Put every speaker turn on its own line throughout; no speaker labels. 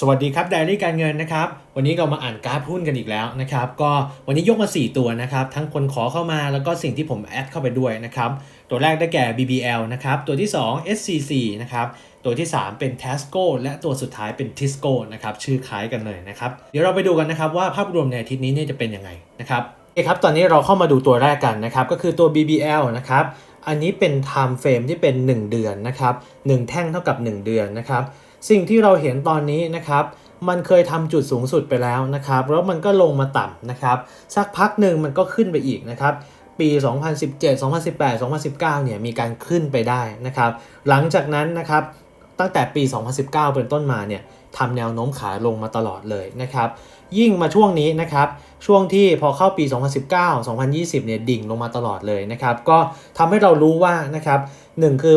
สวัสดีครับไดอารี่การเงินนะครับ วันนี้เรามาอ่านกราฟหุ้นกันอีกแล้วนะครับ ก็วันนี้ยกมา 4 ตัวนะครับ ทั้งคนขอเข้ามาแล้วก็สิ่งที่ผมแอดเข้าไปด้วยนะครับ ตัวแรกได้แก่ BBL นะครับ ตัวที่ 2 SCC นะครับตัวที่ 3 เป็น Tasco และตัวสุดท้ายเป็น Tisco นะครับชื่อคล้ายกันเลยนะครับ เดี๋ยวเราไปดูกันนะครับว่าภาพรวมในอาทิตย์นี้เนี่ยจะเป็นยังไงนะครับโอเคครับตอนนี้เราเข้ามาดูตัวแรกกันนะครับก็คือตัว BBL นะครับอันนี้เป็น time frame ที่เป็น 1 เดือนนะครับ1แท่งเท่ากับ 1 เดือนนะครับ สิ่งที่เราเห็นตอนนี้นะครับมันเคยทำจุดสูงสุดไปแล้วนะครับ แล้วมันก็ลงมาต่ำนะครับ สักพักหนึ่งมันก็ขึ้นไปอีกนะครับ ปี 2017 2018 2019 เนี่ยมีการขึ้นไปได้นะครับ หลังจากนั้นนะครับตั้งแต่ปี 2019 เป็นต้นมาเนี่ยทำแนวโน้มขาลงมาตลอดเลยนะครับ ยิ่งมาช่วงนี้นะครับ ช่วงที่พอเข้าปี 2019 2020 เนี่ยดิ่งลงมาตลอดเลยนะครับ ก็ทำให้เรารู้ว่านะครับหนึ่งคือ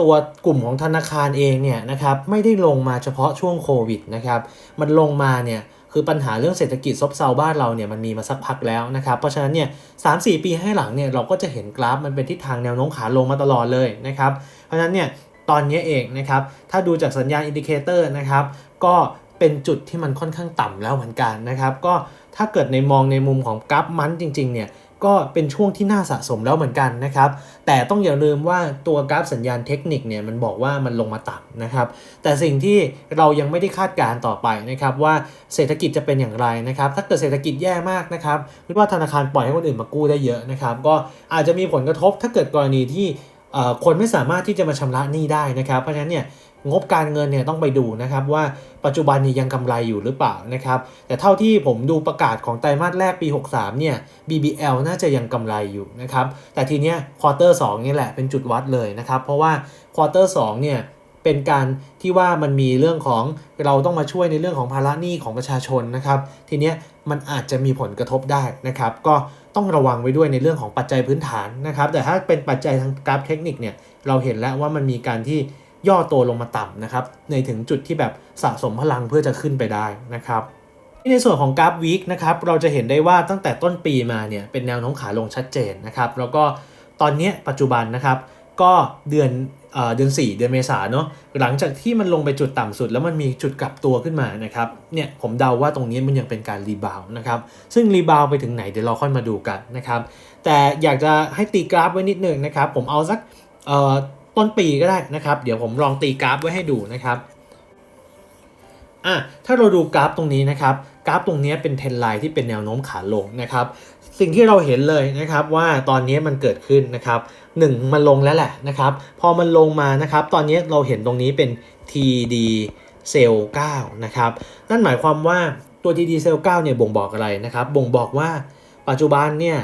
ตัวกลุ่มของธนาคารเองเนี่ยนะครับไม่ได้ลงมาเฉพาะช่วงโควิดนะครับมันลงมาเนี่ยคือปัญหาเรื่องเศรษฐกิจซบเซาบ้านเราเนี่ยมันมีมาสักพักแล้วนะครับเพราะฉะนั้นเนี่ยสามสี่ปีให้หลังเนี่ยเราก็จะเห็นกราฟมันเป็นทิศทางแนวโน้มขาลงมาตลอดเลยนะครับเพราะฉะนั้นเนี่ยตอนนี้เองนะครับถ้าดูจากสัญญาณอินดิเคเตอร์นะครับก็เป็นจุดที่มันค่อนข้างต่ำแล้วเหมือนกันนะครับก็ถ้าเกิดในมองในมุมของกราฟมันจริงๆเนี่ย ก็เป็นช่วงที่น่าสะสมแล้วเหมือนกันนะครับ แต่ต้องอย่าลืมว่าตัวกราฟสัญญาณเทคนิคเนี่ยมันบอกว่ามันลงมาต่ำนะครับ แต่สิ่งที่เรายังไม่ได้คาดการณ์ต่อไปนะครับว่าเศรษฐกิจจะเป็นอย่างไรนะครับ ถ้าเกิดเศรษฐกิจแย่มากนะครับหรือว่าธนาคารปล่อยให้คนอื่นมากู้ได้เยอะนะครับ ก็อาจจะมีผลกระทบถ้าเกิดกรณีที่คนไม่สามารถที่จะมาชำระหนี้ได้นะครับ เพราะฉะนั้นเนี่ย งบการเงินเนี่ยต้องไปดูนะครับว่าปัจจุบันนี้ยังกำไรอยู่หรือเปล่านะครับแต่เท่าที่ผมดูประกาศของไตรมาสแรกปี 63 เนี่ย BBL น่าจะยังกำไรอยู่นะครับแต่ทีเนี้ยควอเตอร์2นี่แหละเป็นจุดวัดเลยนะครับเพราะว่าควอเตอร์2เนี่ยเป็นการที่ว่ามันมีเรื่องของเราต้องมาช่วยในเรื่องของภาระหนี้ของประชาชนนะครับ ทีเนี้ยมันอาจจะมีผลกระทบได้นะครับ ก็ต้องระวังไว้ด้วยในเรื่องของปัจจัยพื้นฐานนะครับ แต่ถ้าเป็นปัจจัยทางกราฟเทคนิคเนี่ยเราเห็นแล้วว่ามันมีการที่ ย่อตัวลงมาต่ำนะครับ ในถึงจุดที่แบบสะสมพลังเพื่อจะขึ้นไปได้นะครับในส่วนของกราฟวีคนะครับเราจะเห็นได้ว่าตั้งแต่ต้นปีมาเนี่ยเป็นแนวโน้มขาลงชัดเจนนะครับ แล้วก็ตอนนี้ปัจจุบันนะครับก็เดือนเอเดือน 4 เดือนเมษาเนาะหลังจากที่มันลงไปจุดต่ำสุด แล้วมันมีจุดกลับตัวขึ้นมานะครับเนี่ยผมเดาว่าตรงนี้มันยังเป็นการรีบาวด์นะครับซึ่งรีบาวด์ไปถึงไหนเดี๋ยวเราค่อยมาดูกันนะครับแต่อยากจะให้ตีกราฟไว้นิดนึงนะครับผมเอาสักเต้นปีก็ได้นะครับ เดี๋ยวผมลองตีกราฟไว้ให้ดูนะครับอะถ้าเราดูกราฟตรงนี้นะครับ กราฟตรงนี้เป็นเทรนไลน์ที่เป็นแนวโน้มขาลงนะครับ สิ่งที่เราเห็นเลยนะครับว่าตอนนี้มันเกิดขึ้นนะครับหนึ่งมันลงแล้วแหละนะครับ พอมันลงมานะครับ ตอนนี้เราเห็นตรงนี้เป็น TD เซล9นะครับ นั่นหมายความว่าตัว TD เซล9เนี่ยบ่งบอกอะไรนะครับ บ่งบอกว่าปัจจุบันเนี่ย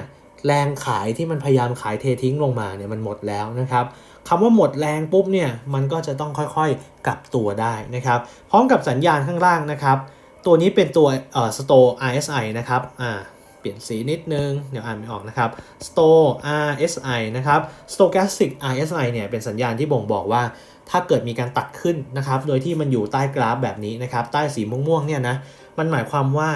แรงขายที่มันพยายามขายเททิ้งลงมาเนี่ยมันหมดแล้วนะครับ คำว่าหมดแรงปุ๊บเนี่ยมันก็จะต้องค่อยๆกลับตัวได้นะครับ พร้อมกับสัญญาณข้างล่างนะครับ ตัวนี้เป็นตัวเอ่อ store RSI นะครับอ่าเปลี่ยนสีนิดนึง เดี๋ยวอ่านไม่ออกนะครับ store RSI นะครับ stochastic RSI เนี่ยเป็นสัญญาณที่บ่งบอกว่าถ้าเกิดมีการตัดขึ้นนะครับ โดยที่มันอยู่ใต้กราฟแบบนี้นะครับ ใต้สีม่วงๆเนี่ยนะ มันหมายความว่า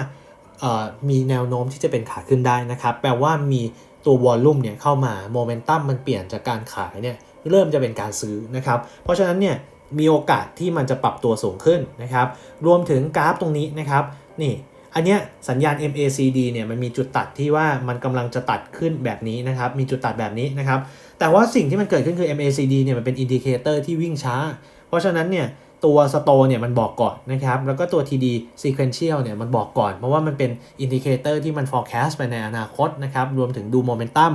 มีแนวโน้มที่จะเป็นขาขึ้นได้นะครับ แปลว่ามีตัววอลลุ่มเนี่ยเข้ามา โมเมนตัมมันเปลี่ยนจากการขายเนี่ย เริ่มจะเป็นการซื้อนะครับ เพราะฉะนั้นเนี่ยมีโอกาสที่มันจะปรับตัวสูงขึ้นนะครับ รวมถึงกราฟตรงนี้นะครับ นี่ อันเนี้ยสัญญาณ MACD เนี่ยมันมีจุดตัดที่ว่ามันกำลังจะตัดขึ้นแบบนี้นะครับ มีจุดตัดแบบนี้นะครับ แต่ว่าสิ่งที่มันเกิดขึ้นคือ MACD เนี่ยมันเป็นอินดิเคเตอร์ที่วิ่งช้า เพราะฉะนั้นเนี่ยตัวสโตเนี่ยมันบอกก่อนนะครับ แล้วก็ตัว TD sequential เนี่ยมันบอกก่อน เพราะว่ามันเป็นอินดิเคเตอร์ที่มัน forecast ไปในอนาคตนะครับ รวมถึงดูโมเมนตัม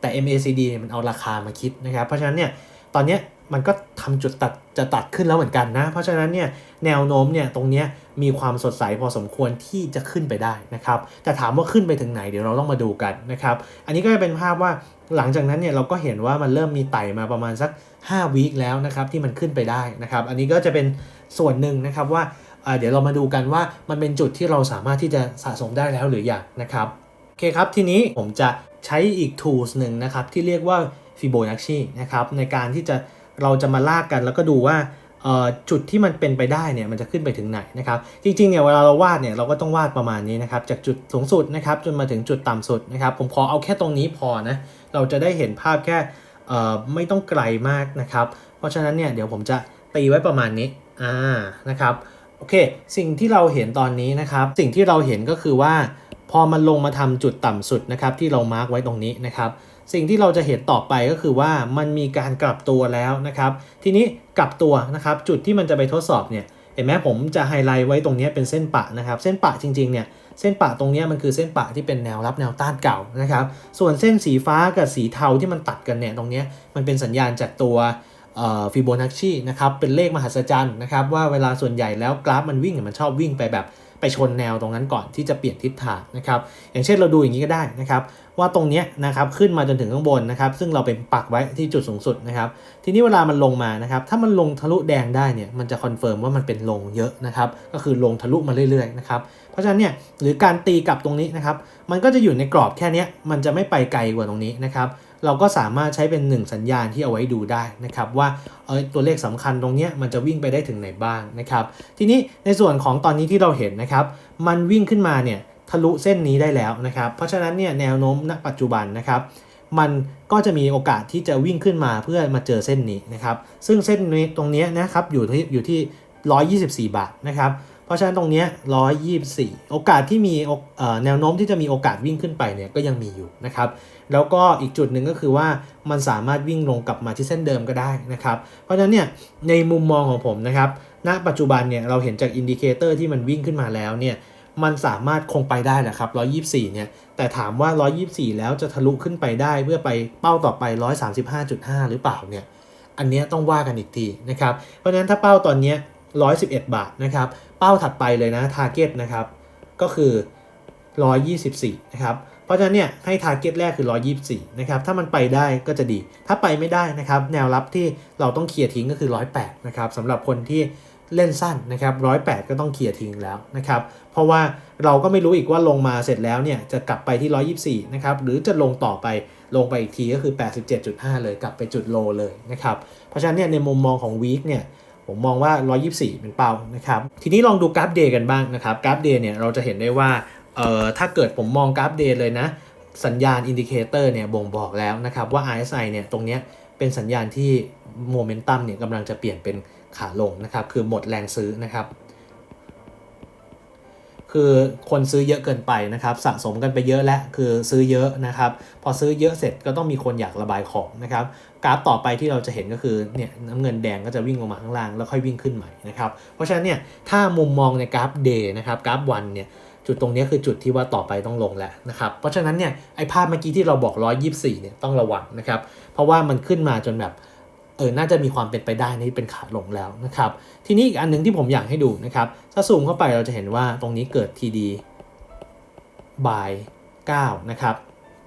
แต่ MACD เนี่ยมันเอาราคามาคิดนะครับ เพราะฉะนั้นเนี่ยตอนนี้มันก็ทำจุดตัดจะตัดขึ้นแล้วเหมือนกันนะ เพราะฉะนั้นเนี่ยแนวโน้มเนี่ยตรงนี้มีความสดใสพอสมควรที่จะขึ้นไปได้นะครับแต่ถามว่าขึ้นไปถึงไหนเดี๋ยวเราต้องมาดูกันนะครับอันนี้ก็จะเป็นภาพว่าหลังจากนั้นเนี่ยเราก็เห็นว่ามันเริ่มมีไต่มาประมาณสัก5วีคแล้วนะครับที่มันขึ้นไปได้นะครับอันนี้ก็จะเป็นส่วนหนึ่งนะครับว่าเอ่อเดี๋ยวเรามาดูกันว่ามันเป็นจุดที่เราสามารถที่จะสะสมได้แล้วหรือยังนะครับโอเคครับทีนี้ผมจะ ใช้อีก tools หนึ่งนะครับ ที่เรียกว่า Fibonacci นะครับในการที่จะเราจะมาลากกันแล้วก็ดูว่าจุดที่มันเป็นไปได้เนี่ยมันจะขึ้นไปถึงไหนนะครับ จริงๆเนี่ยเวลาเราวาดเนี่ยเราก็ต้องวาดประมาณนี้นะครับ จากจุดสูงสุดนะครับจนมาถึงจุดต่ำสุดนะครับ ผมขอเอาแค่ตรงนี้พอนะเราจะได้เห็นภาพแค่ไม่ต้องไกลมากนะครับ เพราะฉะนั้นเนี่ยเดี๋ยวผมจะตีไว้ประมาณนี้อ่านะครับโอเค สิ่งที่เราเห็นตอนนี้นะครับ สิ่งที่เราเห็นก็คือว่า พอมันลงมาทำจุดต่ำสุดนะครับที่เรามาร์กไว้ตรงนี้นะครับสิ่งที่เราจะเห็นต่อไปก็คือว่ามันมีการกลับตัวแล้วนะครับ ทีนี้กลับตัวนะครับจุดที่มันจะไปทดสอบเนี่ยเห็นไหมผมจะไฮไลท์ไว้ตรงนี้เป็นเส้นปะนะครับ เส้นปะจริงๆเนี่ยเส้นปะตรงนี้มันคือเส้นปะที่เป็นแนวรับแนวต้านเก่านะครับ ส่วนเส้นสีฟ้ากับสีเทาที่มันตัดกันเนี่ยตรงนี้มันเป็นสัญญาณจากตัวฟิโบนัชชีนะครับเป็นเลขมหัศจรรย์นะครับว่าเวลาส่วนใหญ่แล้วกราฟมันวิ่งมันชอบวิ่งไปแบบ ไปชนแนวตรงนั้นก่อนที่จะเปลี่ยนทิศทางนะครับอย่างเช่นเราดูอย่างนี้ก็ได้นะครับว่าตรงเนี้ยนะครับขึ้นมาจนถึงข้างบนนะครับซึ่งเราเป็นปักไว้ที่จุดสูงสุดนะครับทีนี้เวลามันลงมานะครับถ้ามันลงทะลุแดงได้เนี่ยมันจะคอนเฟิร์มว่ามันเป็นลงเยอะนะครับก็คือลงทะลุมาเรื่อยๆนะครับเพราะฉะนั้นเนี่ยหรือการตีกลับตรงนี้นะครับมันก็จะอยู่ในกรอบแค่นี้มันจะไม่ไปไกลกว่าตรงนี้นะครับ เราก็สามารถใช้เป็นหนึ่งสัญญาณที่เอาไว้ดูได้นะครับว่าเออตัวเลขสำคัญตรงนี้มันจะวิ่งไปได้ถึงไหนบ้างนะครับ ทีนี้ในส่วนของตอนนี้ที่เราเห็นนะครับ มันวิ่งขึ้นมาเนี่ยทะลุเส้นนี้ได้แล้วนะครับ เพราะฉะนั้นเนี่ยแนวโน้มณปัจจุบันนะครับมันก็จะมีโอกาสที่จะวิ่งขึ้นมาเพื่อมาเจอเส้นนี้นะครับ ซึ่งเส้นนี้ตรงนี้นะครับอยู่ที่อยู่ที่ 124 บาทนะครับ ราะฉะนั้นตรงนี้ย124โอกาสที่มีแนวโน้มที่จะมีโอกาสวิ่งขึ้นไปเนี่ยก็ยังมีอยู่นะครับ แล้วก็อีกจุดหนึ่งก็คือว่ามันสามารถวิ่งลงกลับมาที่เส้นเดิมก็ได้นะครับ เพราะฉะนั้นเนี่ยในมุมมองของผมนะครับ ณ ปัจจุบันเนี่ยเราเห็นจากอินดิเคเตอร์ที่มันวิ่งขึ้นมาแล้วเนี่ย มันสามารถคงไปได้แหละครับ124 เนี่ย แต่ถามว่า 124 แล้วจะทะลุขึ้นไปได้เพื่อไปเป้าต่อไป 135.5 หรือเปล่าเนี่ย อันนี้ต้องว่ากันอีกทีนะครับ เพราะฉะนั้นถ้าเป้าตอนนี้111 บาทนะครับ เป้าถัดไปเลยนะทาร์เก็ตนะครับ ก็คือ 124 นะครับ เพราะฉะนั้นเนี่ยให้ทาร์เก็ตแรกคือ 124 นะครับ ถ้ามันไปได้ก็จะดี ถ้าไปไม่ได้นะครับ แนวรับที่เราต้องเคลียร์ทิ้งก็คือ 108 นะครับสำหรับคนที่เล่นสั้นนะครับ 108 ก็ต้องเคลียร์ทิ้งแล้วนะครับ เพราะว่าเราก็ไม่รู้อีกว่าลงมาเสร็จแล้วเนี่ยจะกลับไปที่ 124 นะครับ หรือจะลงต่อไปลงไปอีกทีก็คือ 87.5 เลยกลับไปจุดโลเลยนะครับ เพราะฉะนั้นเนี่ยในมุมมองของวีคเนี่ย ผมมองว่า 124 เป็นเป้านะครับ ทีนี้ลองดูกราฟเดย์กันบ้างนะครับ กราฟเดย์เนี่ยเราจะเห็นได้ว่า เอ่อ ถ้าเกิดผมมองกราฟเดย์เลยนะ สัญญาณอินดิเคเตอร์เนี่ยบ่งบอกแล้วนะครับว่า RSI เนี่ยตรงเนี้ยเป็นสัญญาณที่โมเมนตัมเนี่ยกำลังจะเปลี่ยนเป็นขาลงนะครับ คือหมดแรงซื้อนะครับ คือคนซื้อเยอะเกินไปนะครับ สะสมกันไปเยอะแล้วคือซื้อเยอะนะครับ พอซื้อเยอะเสร็จก็ต้องมีคนอยากระบายของนะครับ กราฟต่อไปที่เราจะเห็นก็คือเนี่ยน้ำเงินแดงก็จะวิ่งลงมาข้างล่างแล้วค่อยวิ่งขึ้นใหม่นะครับ เพราะฉะนั้นเนี่ยถ้ามุมมองในกราฟเดย์นะครับกราฟวันเนี่ยจุดตรงนี้คือจุดที่ว่าต่อไปต้องลงแล้วนะครับ เพราะฉะนั้นเนี่ยไอ้ภาพเมื่อกี้ที่เราบอก 124เนี่ยต้องระวังนะครับ เพราะว่ามันขึ้นมาจนแบบ เออน่าจะมีความเป็นไปได้นี่เป็นขาลงแล้วนะครับทีนี้อีกอันหนึงที่ผมอยากให้ดูนะครับถ้าซูมเข้าไปเราจะเห็นว่าตรงนี้เกิด TD by 9นะครับ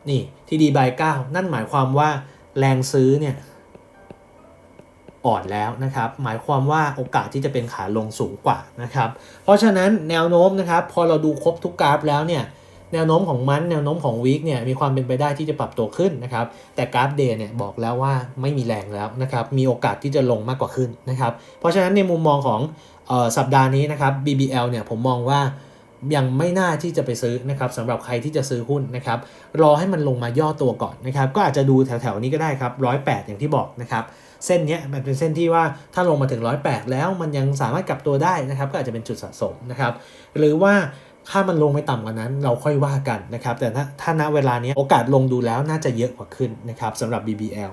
นี่ TD by 9 นั่นหมายความว่าแรงซื้อเนี่ยอ่อนแล้วนะครับ หมายความว่าโอกาสที่จะเป็นขาลงสูงกว่านะครับ เพราะฉะนั้นแนวโน้มนะครับ พอเราดูครบทุกกราฟแล้วเนี่ย แนวโน้มของมันแนวโน้มของวีคเนี่ยมีความเป็นไปได้ที่จะปรับตัวขึ้นนะครับแต่กราฟเดย์เนี่ยบอกแล้วว่าไม่มีแรงแล้วนะครับมีโอกาสที่จะลงมากกว่าขึ้นนะครับเพราะฉะนั้นในมุมมองของออสัปดาห์นี้นะครับ BBL เนี่ยผมมองว่ายังไม่น่าที่จะไปซื้อนะครับสำหรับใครที่จะซื้อหุ้นนะครับรอให้มันลงมาย่อตัวก่อนนะครับก็อาจจะดูแถวๆนี้ก็ได้ครับ108อย่างที่บอกนะครับเส้นเนี้ยมันเป็นเส้นที่ว่าถ้าลงมาถึง 108 แล้วมันยังสามารถกลับตัวได้นะครับ ก็อาจจะเป็นจุดสะสมนะครับ หรือว่า ถ้ามันลงไม่ต่ำกว่านั้นเราค่อยว่ากันนะครับ แต่ถ้าถ้าณเวลานี้โอกาสลงดูแล้วน่าจะเยอะกว่าขึ้นนะครับสำหรับ BBL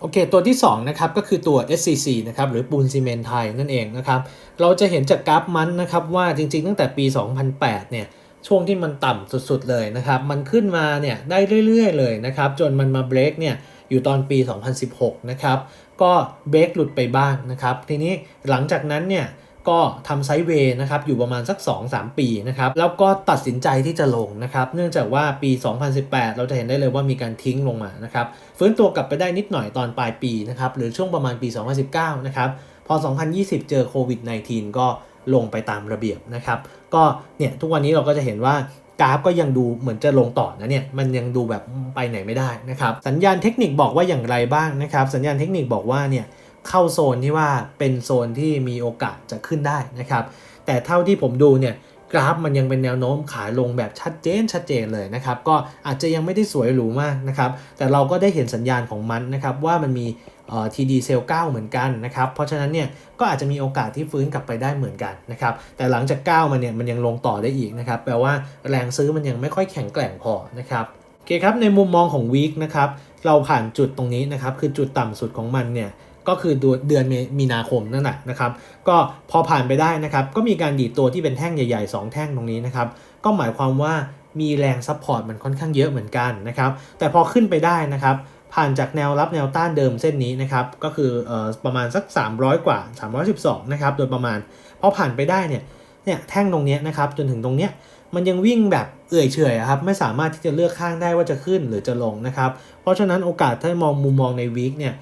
โอเค ตัวที่2นะครับก็คือตัว SCC นะครับหรือปูนซีเมนไทยนั่นเองนะครับ เราจะเห็นจากกราฟมันนะครับว่าจริงๆ ตั้งแต่ปี 2008 เนี่ยช่วงที่มันต่ำสุดๆเลยนะครับ มันขึ้นมาเนี่ยได้เรื่อยๆเลยนะครับ จนมันมาเบรกเนี่ยอยู่ตอนปี 2016 นะครับ ก็เบรกหลุดไปบ้างนะครับ ทีนี้หลังจากนั้นเนี่ย ก็ทำไซด์เวย์นะครับอยู่ประมาณสัก 2-3 ปีนะครับแล้วก็ตัดสินใจที่จะลงนะครับเนื่องจากว่าปี 2018 เราจะเห็นได้เลยว่ามีการทิ้งลงมานะครับฟื้นตัวกลับไปได้นิดหน่อยตอนปลายปีนะครับหรือช่วงประมาณปี 2019 นะครับพอ 2020 เจอโควิด -19 ก็ลงไปตามระเบียบนะครับก็เนี่ยทุกวันนี้เราก็จะเห็นว่ากราฟก็ยังดูเหมือนจะลงต่อนะเนี่ยมันยังดูแบบไปไหนไม่ได้นะครับสัญญาณเทคนิคบอกว่าอย่างไรบ้างนะครับสัญญาณเทคนิคบอกว่าเนี่ย เข้าโซนที่ว่าเป็นโซนที่มีโอกาสจะขึ้นได้นะครับ แต่เท่าที่ผมดูเนี่ยกราฟมันยังเป็นแนวโน้มขายลงแบบชัดเจนชัดเจนเลยนะครับ ก็อาจจะยังไม่ได้สวยหรูมากนะครับ แต่เราก็ได้เห็นสัญญาณของมันนะครับ ว่ามันมีเอ่อ TD Cell 9เหมือนกันนะครับ เพราะฉะนั้นเนี่ยก็อาจจะมีโอกาสที่ฟื้นกลับไปได้เหมือนกันนะครับ แต่หลังจากก้9มันเนี่ยมันยังลงต่อได้อีกนะครับ แปลว่าแรงซื้อมันยังไม่ค่อยแข็งแกร่งพอนะครับโอเคครับในมุมมองของวีคนะครับเราผ่านจุดตรงนี้นะครับคือจุดต่ำสุดของมันเนี่ย ก็คือเดือนมีนาคมนั่นแหละนะครับ ก็พอผ่านไปได้นะครับ ก็มีการดีดตัวที่เป็นแท่งใหญ่ ๆ 2 แท่งตรงนี้นะครับ ก็หมายความว่ามีแรงซัพพอร์ตมันค่อนข้างเยอะเหมือนกันนะครับ แต่พอขึ้นไปได้นะครับ ผ่านจากแนวรับแนวต้านเดิมเส้นนี้นะครับ ก็คือออประมาณสัก 300 กว่า 312 นะครับ โดยประมาณ พอผ่านไปได้เนี่ย เนี่ยแท่งตรงนี้นะครับ จนถึงตรงเนี้ยมันยังวิ่งแบบเอื่อยเฉยครับไม่สามารถที่จะเลือกข้างได้ว่าจะขึ้นหรือจะลงนะครับ เพราะฉะนั้นโอกาสถ้ามองมุมมองในวีคเนี่ย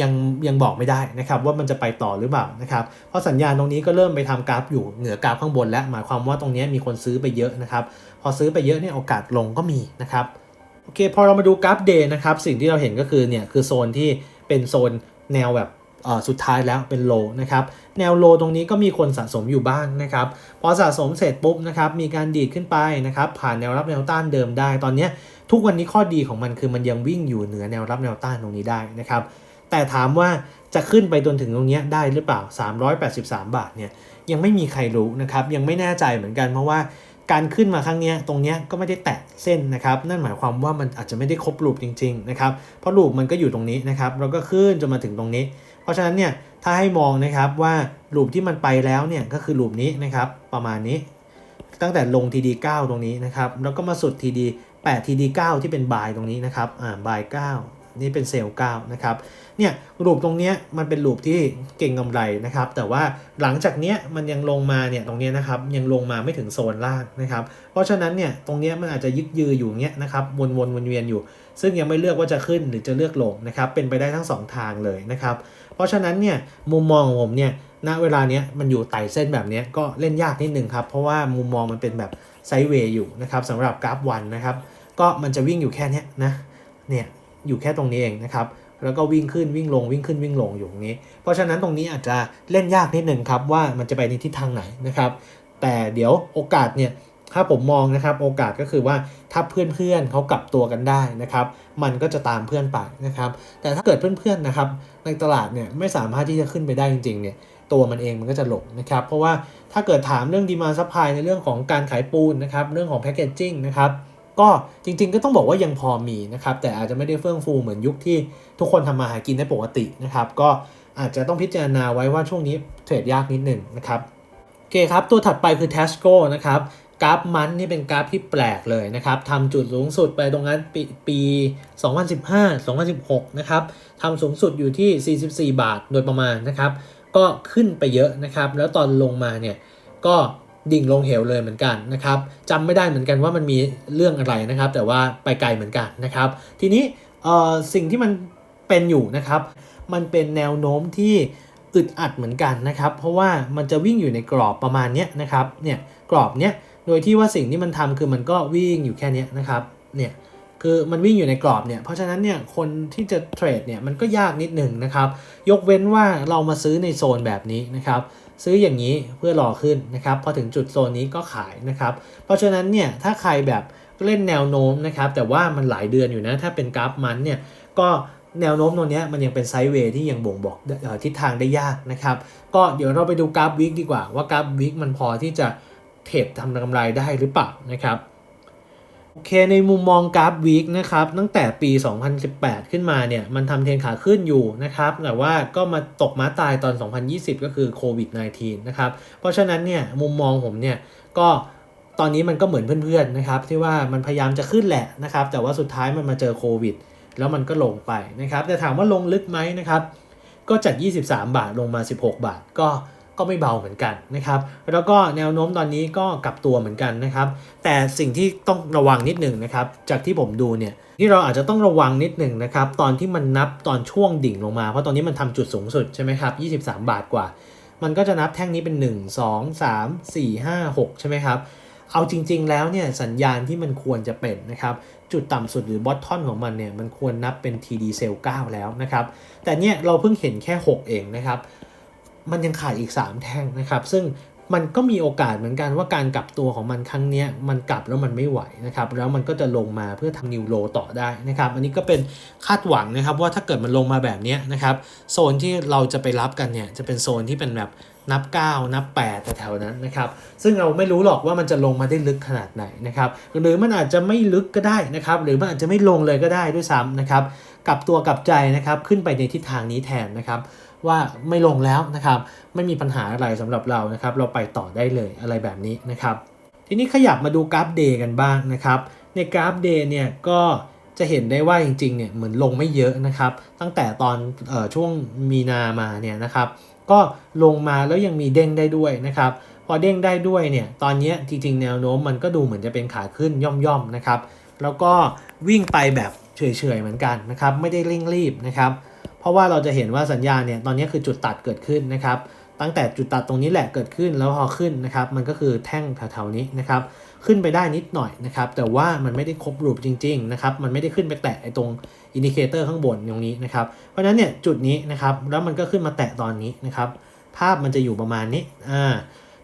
ยังยังบอกไม่ได้นะครับว่ามันจะไปต่อหรือเปล่านะครับเพราะสัญญาณตรงนี้ก็เริ่มไปทำกราฟอยู่เหนือกราฟข้างบน แล้วหมายความว่าตรงนี้มีคนซื้อไปเยอะนะครับพอซื้อไปเยอะเนี่ยโอกาสลงก็มีนะครับโอเคพอเรามาดูกราฟเดย์นะครับสิ่งที่เราเห็นก็คือเนี่ยคือโซนที่เป็นโซนแนวแบบสุดท้ายแล้วเป็นโลนะครับแนวโลตรงนี้ก็มีคนสะสมอยู่บ้างนะครับพอสะสมเสร็จปุ๊บนะครับมีการดีดขึ้นไปนะครับผ่านแนวรับแนวต้านเดิมได้ตอนเนี้ย ทุกวันนี้ข้อดีของมันคือมันยังวิ่งอยู่เหนือแนวรับแนวต้านตรงนี้ได้นะครับ แต่ถามว่าจะขึ้นไปจนถึงตรงนี้ได้หรือเปล่า 383 บาทเนี่ยยังไม่มีใครรู้นะครับ ยังไม่แน่ใจเหมือนกันเพราะว่าการขึ้นมาครั้งนี้ตรงนี้ก็ไม่ได้แตะเส้นนะครับ นั่นหมายความว่ามันอาจจะไม่ได้ครบลูปจริงๆนะครับเพราะลูปมันก็อยู่ตรงนี้นะครับแล้วก็ขึ้นจนมาถึงตรงนี้ เพราะฉะนั้นเนี่ยถ้าให้มองนะครับว่าลูปที่มันไปแล้วเนี่ยก็คือลูปนี้นะครับประมาณนี้ ตั้งแต่ลง TD 9ตรงนี้นะครับแล้วก็มาสุด TD 8 TD 9ที่เป็นบายตรงนี้นะครับอ่าบาย9นี่เป็นเซลล์9นะครับเนี่ยลูปตรงเนี้ยมันเป็นลูปที่เก่งกำไรนะครับ แต่ว่าหลังจากเนี้ยมันยังลงมาเนี่ยตรงเนี้ยนะครับยังลงมาไม่ถึงโซนล่างนะครับ เพราะฉะนั้นเนี่ยตรงเนี้ยมันอาจจะยึกยืออยู่เงี้ยนะครับวนๆวนเวียนอยู่ ซึ่งยังไม่เลือกว่าจะขึ้นหรือจะเลือกลงนะครับเป็นไปได้ทั้งสองทางเลยนะครับเพราะฉะนั้นเนี่ยมุมมองของผมเนี่ยณเวลาเนี้ยมันอยู่ไต่เส้นแบบเนี้ยก็เล่นยากนิดนึงครับเพราะว่ามุมมองมันเป็นแบบไซด์เวย์อยู่นะครับสำหรับกราฟวันนะครับ ก็มันจะวิ่งอยู่แค่เนี้ยนะเนี่ยอยู่แค่ตรงนี้เองนะครับแล้วก็วิ่งขึ้นวิ่งลงวิ่งขึ้นวิ่งลงอยู่ตรงนี้ เพราะฉะนั้นตรงนี้อาจจะเล่นยากนิดหนึ่งครับว่ามันจะไปในทิศทางไหนนะครับ แต่เดี๋ยวโอกาสเนี่ยถ้าผมมองนะครับโอกาสก็คือว่าถ้าเพื่อนๆเขากลับตัวกันได้นะครับมันก็จะตามเพื่อนไปนะครับ แต่ถ้าเกิดเพื่อนๆนะครับในตลาดเนี่ยไม่สามารถที่จะขึ้นไปได้จริงๆเนี่ยตัวมันเองมันก็จะหลงนะครับ เพราะว่าถ้าเกิดถามเรื่องดีมาซัพพลายในเรื่องของการขายปูนนะครับเรื่องของแพคเกจจิ้งนะครับ ก็จริง ๆ ก็ต้องบอกว่ายังพอมีนะครับแต่อาจจะไม่ได้เฟื่องฟูเหมือนยุคที่ทุกคนทำมาหากินได้ปกตินะครับก็อาจจะต้องพิจารณาไว้ว่าช่วงนี้เทรดยากนิดหนึ่งนะครับโอเคครับตัวถัดไปคือ Tasco นะครับกราฟมันนี่เป็นกราฟที่แปลกเลยนะครับทำจุดสูงสุดไปตรงนั้นปีปี 2015 2016 นะครับทำสูงสุดอยู่ที่ 44 บาทโดยประมาณนะครับ ก็ขึ้นไปเยอะนะครับ แล้วตอนลงมาเนี่ยก็ ดิ่งลงเหวเลยเหมือนกันนะครับจำไม่ได้เหมือนกันว่ามันมีเรื่องอะไรนะครับ แต่ว่าไปไกลเหมือนกันนะครับ ทีนี้สิ่งที่มันเป็นอยู่นะครับ มันเป็นแนวโน้มที่อึดอัดเหมือนกันนะครับ เพราะว่ามันจะวิ่งอยู่ในกรอบประมาณนี้นะครับเนี่ยกรอบเนี้ยโดยที่ว่าสิ่งที่มันทำคือมันก็วิ่งอยู่แค่นี้นะครับเนี่ยคือมันวิ่งอยู่ในกรอบเนี่ย เพราะฉะนั้นเนี่ยคนที่จะเทรดเนี่ยมันก็ยากนิดหนึ่งนะครับ ยกเว้นว่าเรามาซื้อในโซนแบบนี้นะครับ ซื้ออย่างนี้เพื่อรอขึ้นนะครับพอถึงจุดโซนนี้ก็ขายนะครับ เพราะฉะนั้นเนี่ยถ้าใครแบบเล่นแนวโน้มนะครับแต่ว่ามันหลายเดือนอยู่นะถ้าเป็นกราฟมันเนี่ยก็แนวโน้มตรงนี้มันยังเป็นไซด์เวย์ที่ยังบ่งบอกออทิศทางได้ยากนะครับ ก็เดี๋ยวเราไปดูกราฟวิกดีกว่าว่ากราฟวิกมันพอที่จะเทรดทำกำไรได้หรือเปล่านะครับ โอเคในมุมมองกราฟวีคนะครับตั้งแต่ปี 2018 ขึ้นมาเนี่ยมันทำเทรนขาขึ้นอยู่นะครับแต่ว่าก็มาตกม้าตายตอน 2020 ก็คือโควิด -19 นะครับเพราะฉะนั้นเนี่ยมุมมองผมเนี่ยก็ตอนนี้มันก็เหมือนเพื่อนๆนะครับที่ว่ามันพยายามจะขึ้นแหละนะครับแต่ว่าสุดท้ายมันมาเจอโควิด แล้วมันก็ลงไปนะครับแต่ถามว่าลงลึกไหมนะครับก็จาก 23 บาทลงมา 16 บาทก็ ก็ไม่เบาเหมือนกันนะครับ แล้วก็แนวโน้มตอนนี้ก็กลับตัวเหมือนกันนะครับ แต่สิ่งที่ต้องระวังนิดหนึ่งนะครับ จากที่ผมดูเนี่ยที่เราอาจจะต้องระวังนิดหนึ่งนะครับ ตอนที่มันนับตอนช่วงดิ่งลงมา เพราะตอนนี้มันทำจุดสูงสุดใช่ไหมครับ 23 บาทกว่า มันก็จะนับแท่งนี้เป็น 1 2 3 4 5 6 ใช่ไหมครับเอาจริง ๆ แล้วเนี่ยสัญญาณที่มันควรจะเป็นนะครับ จุดต่ำสุดหรือบอททอนของมันเนี่ยมันควรนับเป็น TD Cell 9แล้วนะครับ แต่เนี่ยเราเพิ่งเห็นแค่ 6 เองนะครับ มันยังขาดอีก 3 แท่งนะครับ ซึ่งมันก็มีโอกาสเหมือนกันว่าการกลับตัวของมันครั้งนี้มันกลับแล้วมันไม่ไหวนะครับ แล้วมันก็จะลงมาเพื่อทำนิวโลต่อได้นะครับ อันนี้ก็เป็นคาดหวังนะครับว่าถ้าเกิดมันลงมาแบบนี้นะครับโซนที่เราจะไปรับกันเนี่ยจะเป็นโซนที่เป็นแบบนับ 9 นับ8แถวๆนั้นนะครับซึ่งเราไม่รู้หรอกว่ามันจะลงมาได้ลึกขนาดไหนนะครับหรือมันอาจจะไม่ลึกก็ได้นะครับหรือมันอาจจะไม่ลงเลยก็ได้ด้วยซ้ำนะครับกลับตัวกลับใจนะครับขึ้นไปในทิศทางนี้แทนนะครับ ว่าไม่ลงแล้วนะครับไม่มีปัญหาอะไรสำหรับเรานะครับเราไปต่อได้เลยอะไรแบบนี้นะครับทีนี้ขยับมาดูกราฟเดย์กันบ้างนะครับในกราฟเดย์เนี่ยก็จะเห็นได้ว่าจริงๆเนี่ยเหมือนลงไม่เยอะนะครับ ตั้งแต่ตอนออช่วงมีนามาเนี่ยนะครับก็ลงมาแล้วยังมีเด้งได้ด้วยนะครับพอเด้งได้ด้วยเนี่ยตอนนี้จริงๆ แนวโน้มมันก็ดูเหมือนจะเป็นขาขึ้นย่อมๆนะครับแล้วก็วิ่งไปแบบเฉยๆเหมือนกันนะครับไม่ได้เร่งรีบนะครับ ราะว่าเราจะเห็นว่าสัญญาณเนี่ยตอนนี้คือจุดตัดเกิดขึ้นนะครับ ตั้งแต่จุดตัดตรงนี้แหละเกิดขึ้นแล้วพอขึ้นนะครับมันก็คือแท่งแถวๆนี้นะครับขึ้นไปได้นิดหน่อยนะครับแต่ว่ามันไม่ได้ครบรูปจริงๆนะครับมันไม่ได้ขึ้นไปแตะไอ้ตรงอินดิเคเตอร์ข้างบนตรงนี้นะครับเพราะฉะนั้นเนี่ยจุดนี้นะครับแล้วมันก็ขึ้นมาแตะตอนนี้นะครับภาพมันจะอยู่ประมาณนี้อ่า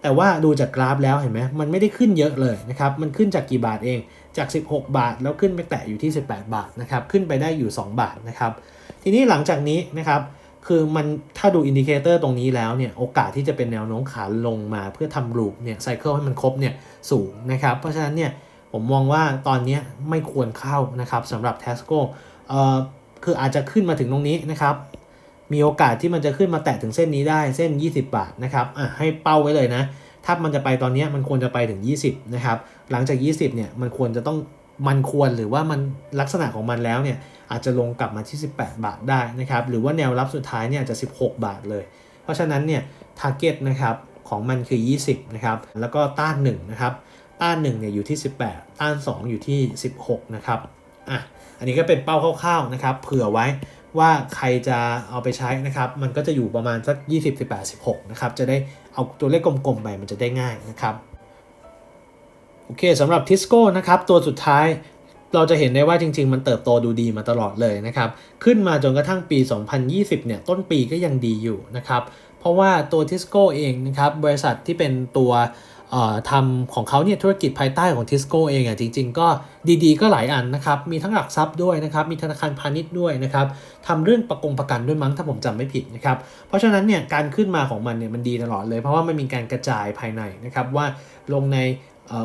แต่ว่าดูจากกราฟแล้วเห็นไหมมันไม่ได้ขึ้นเยอะเลยนะครับมันขึ้นจากกี่บาทเองจาก 16 บาท แล้วขึ้นไปแตะอยู่ที่ 18 บาทนะครับขึ้นไปได้อยู่ 2 บาทนะครับ ทีนี้หลังจากนี้นะครับคือมันถ้าดูอินดิเคเตอร์ตรงนี้แล้วเนี่ยโอกาสที่จะเป็นแนวโน้มขาลงมาเพื่อทำรูปเนี่ยไซเคิลให้มันครบเนี่ยสูงนะครับ เพราะฉะนั้นเนี่ยผมมองว่าตอนนี้ไม่ควรเข้านะครับสำหรับ Tesco เอ่อคืออาจจะขึ้นมาถึงตรงนี้นะครับ มีโอกาสที่มันจะขึ้นมาแตะถึงเส้นนี้ได้เส้น 20 บาทนะครับอะให้เป้าไว้เลยนะ ถ้ามันจะไปตอนนี้มันควรจะไปถึง 20 นะครับ หลังจาก 20 เนี่ยมันควรจะต้อง มันควรหรือว่ามันลักษณะของมันแล้วเนี่ยอาจจะลงกลับมาที่ 18 บาทได้นะครับหรือว่าแนวรับสุดท้ายเนี่ยจะ 16 บาทเลย เพราะฉะนั้นเนี่ยทาร์เก็ตนะครับของมันคือ 20นะครับแล้วก็ต้าน1นะครับต้าน1เนี่ยอยู่ที่ 18 ต้าน 2 อยู่ที่ 16นะครับอะอันนี้ก็เป็นเป้าคร่าวๆนะครับเผื่อไว้ว่าใครจะเอาไปใช้นะครับ มันก็จะอยู่ประมาณสัก 20 18 16 นะครับ จะได้เอาตัวเลขกลมๆไปมันจะได้ง่ายนะครับ อเคสำหรับทิสโก้นะครับตัวสุดท้ายเราจะเห็นได้ว่าจริง ๆ มันเติบโตดูดีมาตลอดเลยนะครับ ขึ้นมาจนกระทั่งปี 2020 เนี่ย ต้นปีก็ยังดีอยู่นะครับ เพราะว่าตัวทิสโก้เองนะครับ บริษัทที่เป็นตัวทำของเขาเนี่ยธุรกิจภายใต้ของทิสโก้เองอะจริง ๆ ก็ดีๆ ก็หลายอันนะครับ มีทั้งหลักทรัพย์ด้วยนะครับ มีธนาคารพาณิชย์ด้วยนะครับทำเรื่องประกงประกันด้วยมั้งถ้าผมจำไม่ผิดนะครับ เพราะฉะนั้นเนี่ยการขึ้นมาของมันเนี่ยมันดีตลอดเลย เพราะว่ามันมีการกระจายภายในนะครับว่าลงใน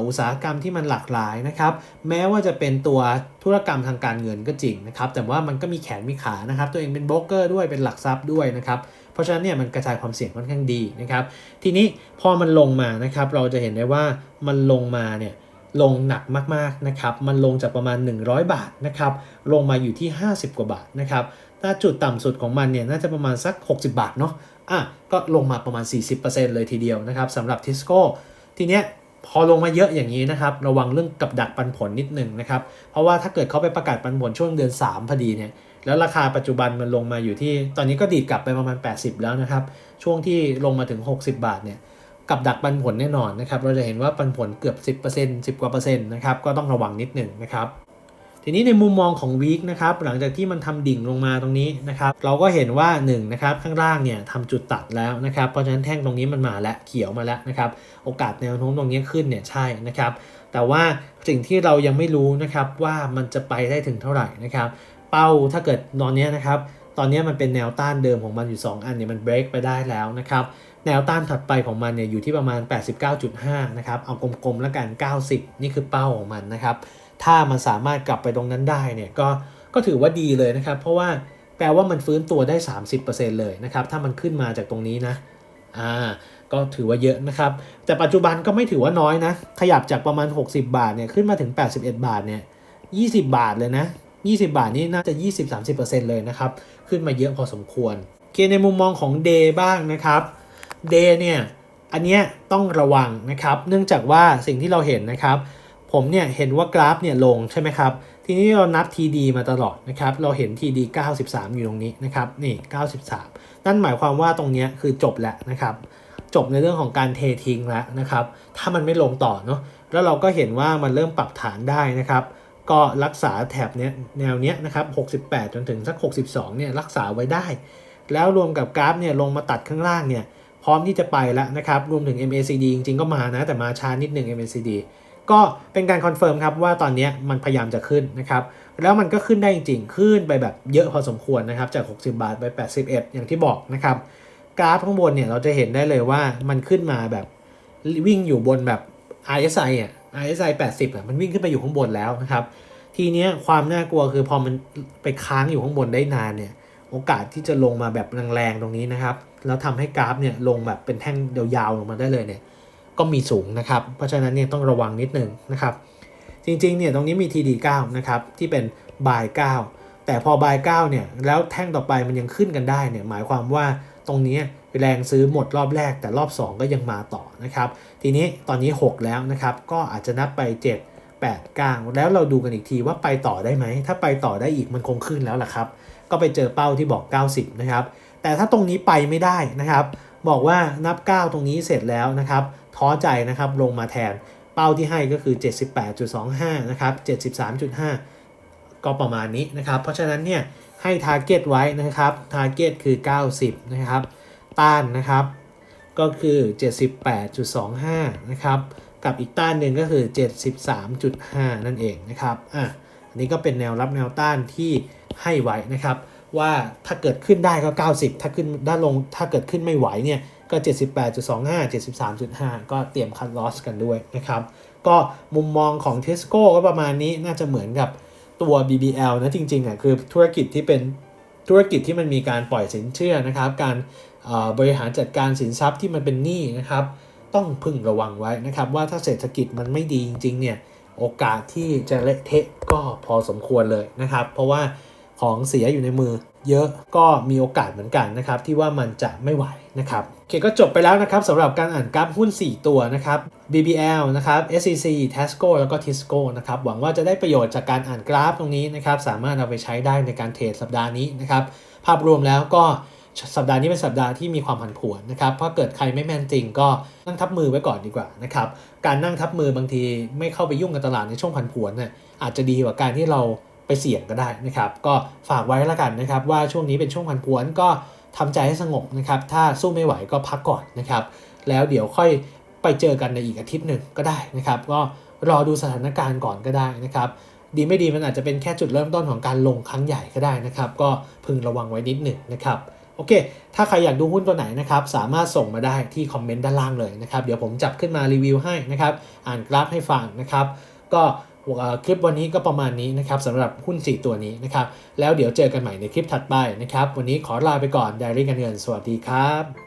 อุตสาหกรรมที่มันหลากหลายนะครับ แม้ว่าจะเป็นตัวธุรกรรมทางการเงินก็จริงนะครับ แต่ว่ามันก็มีแขนมีขานะครับ ตัวเองเป็นโบรกเกอร์ด้วยเป็นหลักทรัพย์ด้วยนะครับ เพราะฉะนั้นเนี่ยมันกระจายความเสี่ยงค่อนข้างดีนะครับ ทีนี้พอมันลงมานะครับ เราจะเห็นได้ว่ามันลงมาเนี่ยลงหนักมากๆนะครับ มันลงจากประมาณ 100 บาทนะครับ ลงมาอยู่ที่ 50 กว่าบาทนะครับถ้าจุดต่ำสุดของมันเนี่ยน่าจะประมาณสัก 60 บาทเนาะ อะ ก็ลงมาประมาณ 40%เลยทีเดียวนะครับสำหรับทิสโก้ทีเนี้ย พอลงมาเยอะอย่างนี้นะครับ ระวังเรื่องกับดักปันผลนิดหนึ่งนะครับ เพราะว่าถ้าเกิดเขาไปประกาศปันผลช่วงเดือน 3 พอดีเนี่ยแล้วราคาปัจจุบันมันลงมาอยู่ที่ ตอนนี้ก็ดีดกลับไปประมาณ 80 แล้วนะครับ ช่วงที่ลงมาถึง 60 บาทเนี่ยกับดักปันผลแน่นอนนะครับ เราจะเห็นว่าปันผลเกือบ 10% 10กว่าเปอร์เซ็นต์นะครับ ก็ต้องระวังนิดหนึ่งนะครับ ทีนี้ในมุมมองของวีคนะครับหลังจากที่มันทำดิ่งลงมาตรงนี้นะครับเราก็เห็นว่า1นะครับข้างล่างเนี่ยทำจุดตัดแล้วนะครับเพราะฉะนั้นแท่งตรงนี้มันมาแล้วเขียวมาแล้วนะครับโอกาสแนวโน้มตรงนี้ขึ้นเนี่ยใช่นะครับแต่ว่าสิ่งที่เรายังไม่รู้นะครับว่ามันจะไปได้ถึงเท่าไหร่นะครับเป้าถ้าเกิดตอนนี้นะครับตอนนี้มันเป็นแนวต้านเดิมของมันอยู่ 2 อันเนี่ยมันเบรกไปได้แล้วนะครับแนวต้านถัดไปของมันเนี่ยอยู่ที่ประมาณ 89.5นะครับเอากลมๆแล้วกัน 90 นี่คือเป้าของมันนะครับ ถ้ามันสามารถกลับไปตรงนั้นได้เนี่ยก็ก็ถือว่าดีเลยนะครับ เพราะว่าแปลว่ามันฟื้นตัวได้ 30%เลยนะครับ ถ้ามันขึ้นมาจากตรงนี้นะอ่าก็ถือว่าเยอะนะครับ แต่ปัจจุบันก็ไม่ถือว่าน้อยนะ ขยับจากประมาณ 60 บาทเนี่ยขึ้นมาถึง 81 บาทเนี่ย20 บาทเลยนะ 20 บาทนี่น่าจะ 20-30%เลยนะครับ ขึ้นมาเยอะพอสมควรโอเคในมุมมองของ Day บ้างนะครับ Day เนี่ยอันเนี้ยต้องระวังนะครับ เนื่องจากว่าสิ่งที่เราเห็นนะครับ ผมเนี่ยเห็นว่ากราฟเนี่ยลงใช่ไหมครับ ทีนี้เรานับ TD มาตลอดนะครับ เราเห็น TD 93 อยู่ตรงนี้นะครับนี่ 93 นั่นหมายความว่าตรงนี้คือจบแล้วนะครับ จบในเรื่องของการเททิ้งแล้วนะครับ ถ้ามันไม่ลงต่อเนาะแล้วเราก็เห็นว่ามันเริ่มปรับฐานได้นะครับ ก็รักษาแถบเนี้ยแนวเนี้ยนะครับ 68 จนถึงสัก 62 เนี่ยรักษาไว้ได้ แล้วรวมกับกราฟเนี่ยลงมาตัดข้างล่างเนี่ยพร้อมที่จะไปแล้วนะครับ รวมถึง MACD จริงๆก็มานะแต่มาช้านิดหนึ่ง MACD ก็เป็นการคอนเฟิร์มครับว่าตอนนี้มันพยายามจะขึ้นนะครับ แล้วมันก็ขึ้นได้จริงๆ ขึ้นไปแบบเยอะพอสมควรนะครับ จาก 60 บาทไป 81 อย่างที่บอกนะครับ กราฟข้างบนเนี่ยเราจะเห็นได้เลยว่ามันขึ้นมาแบบวิ่งอยู่บนแบบ RSI อะ RSI 80อะมันวิ่งขึ้นไปอยู่ข้างบนแล้วนะครับ ทีเนี้ยความน่ากลัวคือพอมันไปค้างอยู่ข้างบนได้นานเนี่ย โอกาสที่จะลงมาแบบแรงๆตรงนี้นะครับ แล้วทำให้กราฟเนี่ยลงแบบเป็นแท่งยาวๆลงมาได้เลยเนี่ย ก็มีสูงนะครับ เพราะฉะนั้นเนี่ยต้องระวังนิดนึงนะครับ จริงๆเนี่ยตรงนี้มี TD9 นะครับที่เป็น buy 9แต่พอ buy 9เนี่ยแล้วแท่งต่อไปมันยังขึ้นกันได้เนี่ยหมายความว่าตรงนี้แรงซื้อหมดรอบแรก แต่รอบ 2 ก็ยังมาต่อนะครับ ทีนี้ตอนนี้ 6 แล้วนะครับ ก็อาจจะนับไป 7 8 9 แล้วเราดูกันอีกทีว่าไปต่อได้ไหม ถ้าไปต่อได้อีกมันคงขึ้นแล้วล่ะครับ ก็ไปเจอเป้าที่บอก 90 นะครับ แต่ถ้าตรงนี้ไปไม่ได้นะครับ บอกว่านับ 9 ตรงนี้เสร็จแล้วนะครับ ท้อใจนะครับลงมาแทนเป้าที่ให้ก็คือ 78.25 นะครับ 73.5 ก็ประมาณนี้นะครับ เพราะฉะนั้นเนี่ยให้ Target ไว้นะครับ Target คือ 90 นะครับ ต้านนะครับ ก็คือ 78.25 นะครับ กับอีกต้านหนึ่งก็คือ 73.5 นั่นเองนะครับ อะ อันนี้ก็เป็นแนวรับแนวต้านที่ให้ไว้นะครับ ว่าถ้าเกิดขึ้นได้ก็ 90 ถ้าขึ้นด้านลงถ้าเกิดขึ้นไม่ไหวเนี่ยก็ 78.25 73.5 ก็เตรียมคัดลอสกันด้วยนะครับ ก็มุมมองของ Tesco ก็ประมาณนี้น่าจะเหมือนกับตัว BBL นะจริงๆอะคือธุรกิจที่เป็นธุรกิจที่มันมีการปล่อยสินเชื่อนะครับ การบริหารจัดการสินทรัพย์ที่มันเป็นหนี้นะครับ ต้องพึงระวังไว้นะครับ ว่าถ้าเศรษฐกิจมันไม่ดีจริงๆเนี่ยโอกาสที่จะเละเทะก็พอสมควรเลยนะครับ เพราะว่า ของเสียอยู่ในมือ เยอะก็มีโอกาสเหมือนกันนะครับที่ว่ามันจะไม่ไหวนะครับโอเคก็จบไปแล้วนะครับสำหรับการอ่านกราฟหุ้น 4 ตัวนะครับ BBL นะครับ SCC Tasco แล้วก็ Tisco นะครับหวังว่าจะได้ประโยชน์จากการอ่านกราฟตรงนี้นะครับสามารถเอาไปใช้ได้ในการเทรดสัปดาห์นี้นะครับภาพรวมแล้วก็สัปดาห์นี้เป็นสัปดาห์ที่มีความผันผวนนะครับ เพราะเกิดใครไม่แม่นจริงก็นั่งทับมือไว้ก่อนดีกว่านะครับ การนั่งทับมือบางทีไม่เข้าไปยุ่งกับตลาดในช่วงผันผวนเนี่ยอาจจะดีกว่าการที่เรา ไปเสี่ยงก็ได้นะครับ ก็ฝากไว้แล้วกันนะครับ ว่าช่วงนี้เป็นช่วงผันผวนก็ทำใจให้สงบนะครับ ถ้าสู้ไม่ไหวก็พักก่อนนะครับ แล้วเดี๋ยวค่อยไปเจอกันในอีกอาทิตย์หนึ่งก็ได้นะครับ ก็รอดูสถานการณ์ก่อนก็ได้นะครับ ดีไม่ดีมันอาจจะเป็นแค่จุดเริ่มต้นของการลงครั้งใหญ่ก็ได้นะครับ ก็พึงระวังไว้นิดหนึ่งนะครับโอเค ถ้าใครอยากดูหุ้นตัวไหนนะครับ สามารถส่งมาได้ที่คอมเมนต์ด้านล่างเลยนะครับ เดี๋ยวผมจับขึ้นมารีวิวให้นะครับ อ่านกราฟให้ฟังนะครับ ก็ คลิปวันนี้ก็ประมาณนี้นะครับสำหรับหุ้น 4 ตัวนี้นะครับ แล้วเดี๋ยวเจอกันใหม่ในคลิปถัดไปนะครับ วันนี้ขอลาไปก่อนไดรี่กันเงิน สวัสดีครับ